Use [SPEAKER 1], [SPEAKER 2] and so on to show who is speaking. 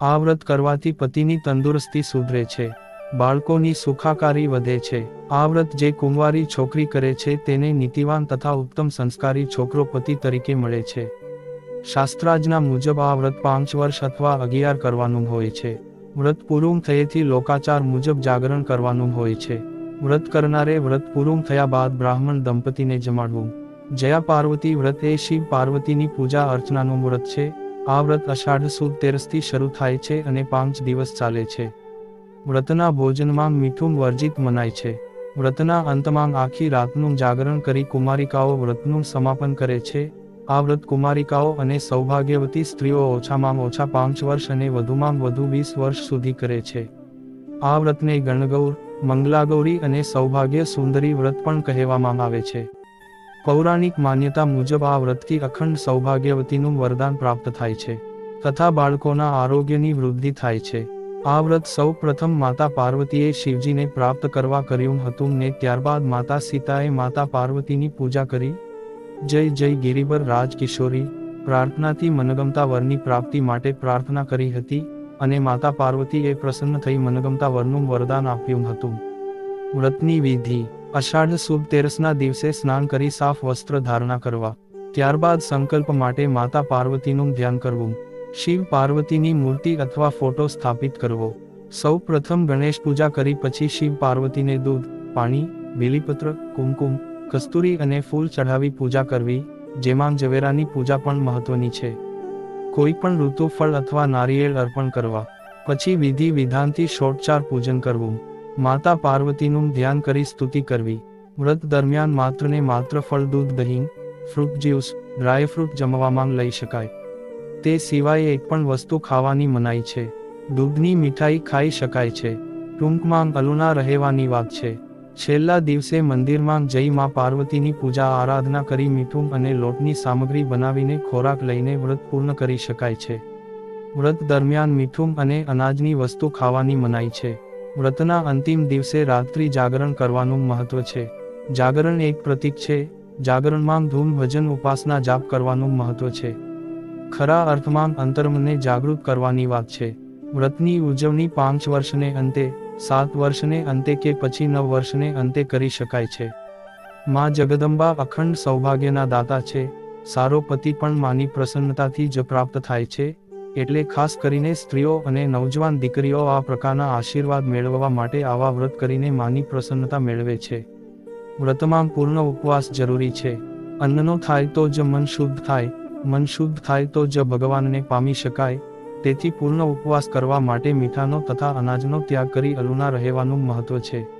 [SPEAKER 1] આ વ્રત કરવાથી પતિની તંદુરસ્તી સુધરે છે, બાળકોની સુખાકારી વધે છે. આ વ્રત જે કુંવારી છોકરી કરે છે તેને નીતિવાન તથા ઉત્તમ સંસ્કારી છોકરો પતિ તરીકે મળે છે. શાસ્ત્રાજના મુજબ આ વ્રત પાંચ વર્ષ અથવા અગિયાર કરવાનું હોય છે. વ્રત પૂરું થયેથી લોકાચાર મુજબ જાગરણ કરવાનું હોય છે. વ્રત કરનારે વ્રત પૂરું થયા બાદ બ્રાહ્મણ દંપતીને જમાડવું. જયા પાર્વતી વ્રત એ શિવ પાર્વતીની પૂજા અર્ચનાનું વ્રત છે. આ વ્રત અષાઢ સુદ તેરસથી શરૂ થાય છે અને પાંચ દિવસ ચાલે છે. વ્રતના ભોજનમાં મીઠું વર્જિત મનાય છે. વ્રતના અંતમાં આખી રાતનું જાગરણ કરી કુમારિકાઓ વ્રતનું સમાપન કરે છે. આ વ્રત કુમારિકાઓ અને સૌભાગ્યવતી સ્ત્રીઓ ઓછામાં ઓછા પાંચ વર્ષ અને વધુમાં વધુ વીસ વર્ષ સુધી કરે છે. આ વ્રતને ગણગૌર, મંગલાગૌરી અને સૌભાગ્ય સુંદરી વ્રત પણ કહેવામાં આવે છે. પૌરાણિક માન્યતા મુજબ આ વ્રતથી અખંડ સૌભાગ્યવતીનું વરદાન પ્રાપ્ત થાય છે. તથા બાળકોના આરોગ્યની વૃદ્ધિ થાય છે. આ વ્રત સૌ પ્રથમ માતા પાર્વતીએ શિવજીને પ્રાપ્ત કરવા કર્યું હતું ને ત્યારબાદ માતા સીતાએ માતા પાર્વતીની પૂજા કરી. જય જય ગિરિબર રાજકિશોરી, પ્રાર્થનાથી મનગમતા વરની પ્રાપ્તિ માટે પ્રાર્થના કરી હતી અને માતા પાર્વતીએ પ્રસન્ન થઈ મનગમતા વરનું વરદાન આપ્યું હતું. વ્રતની વિધિ. અષાઢ સુદ તેરસના દિવસે સ્નાન કરી સાફ વસ્ત્ર ધારણા કરવા. ત્યારબાદ સંકલ્પ માટે માતા પાર્વતીનું ધ્યાન કરવું. શિવ પાર્વતીની મૂર્તિ અથવા ફોટો સ્થાપિત કરવો. સૌ પ્રથમ ગણેશ પૂજા કરી પછી શિવ પાર્વતીને દૂધ, પાણી, બીલીપત્ર, કુમકુમ, કસ્તુરી અને ફૂલ ચઢાવી પૂજા કરવી, જેમાં ઝવેરાની પૂજા પણ મહત્વની છે. કોઈ પણ ઋતુ, ફળ અથવા નારિયેળ અર્પણ કરવા. પછી વિધિ વિધાનથી ષોડચાર પૂજન કરવું. માતા પાર્વતીનું ધ્યાન કરી સ્તુતિ કરવી. વ્રત દરમિયાન માત્રને માત્ર ફળ, દૂધ, દહીં ફ્રૂટ જ્યુસ ડ્રાયફ્રૂટ જમવામાં લઈ શકાય. તે સિવાય એક પણ વસ્તુ ખાવાની મનાઈ છે. દૂધની મીઠાઈ ખાઈ શકાય છે. ટૂંકમાં અલુના રહેવાની વાત છે. છેલ્લા દિવસે મંદિરમાં જઈ મા પાર્વતીની પૂજા આરાધના કરી મીઠું અને લોટની સામગ્રી બનાવીને ખોરાક લઈને વ્રત પૂર્ણ કરી શકાય છે. વ્રત દરમિયાન મીઠું અને અનાજની વસ્તુ ખાવાની મનાઈ છે. વ્રતના અંતિમ દિવસે રાત્રિ જાગરણ કરવાનું મહત્વ છે. જાગરણ એક પ્રતીક છે. જાગરણમાં ધૂમ, ભજન, ઉપાસના, જાપ કરવાનું મહત્વ છે. ખરા અર્થમાં અંતર્મને જાગૃત કરવાની વાત છે. વ્રતની ઉજવણી પાંચ વર્ષને અંતે, સાત વર્ષને અંતે કે પછી નવ વર્ષને અંતે કરી શકાય છે. માં જગદંબા અખંડ સૌભાગ્યના દાતા છે. સારો પતિ પણ માની પ્રસન્નતાથી જ પ્રાપ્ત થાય છે. એટલે ખાસ કરીને સ્ત્રીઓ અને નવજવાન દીકરીઓ આ પ્રકારના આશીર્વાદ મેળવવા માટે આવા વ્રત કરીને માની પ્રસન્નતા મેળવે છે. વ્રતમાં પૂર્ણ ઉપવાસ જરૂરી છે. અન્નનો થાય તો જ મન શુદ્ધ થાય, મન શુદ્ધ થાય તો જ ભગવાનને પામી શકાય, તેથી પૂર્ણ ઉપવાસ કરવા માટે મીઠાનો તથા અનાજનો ત્યાગ કરી અલુના રહેવાનું મહત્વ છે.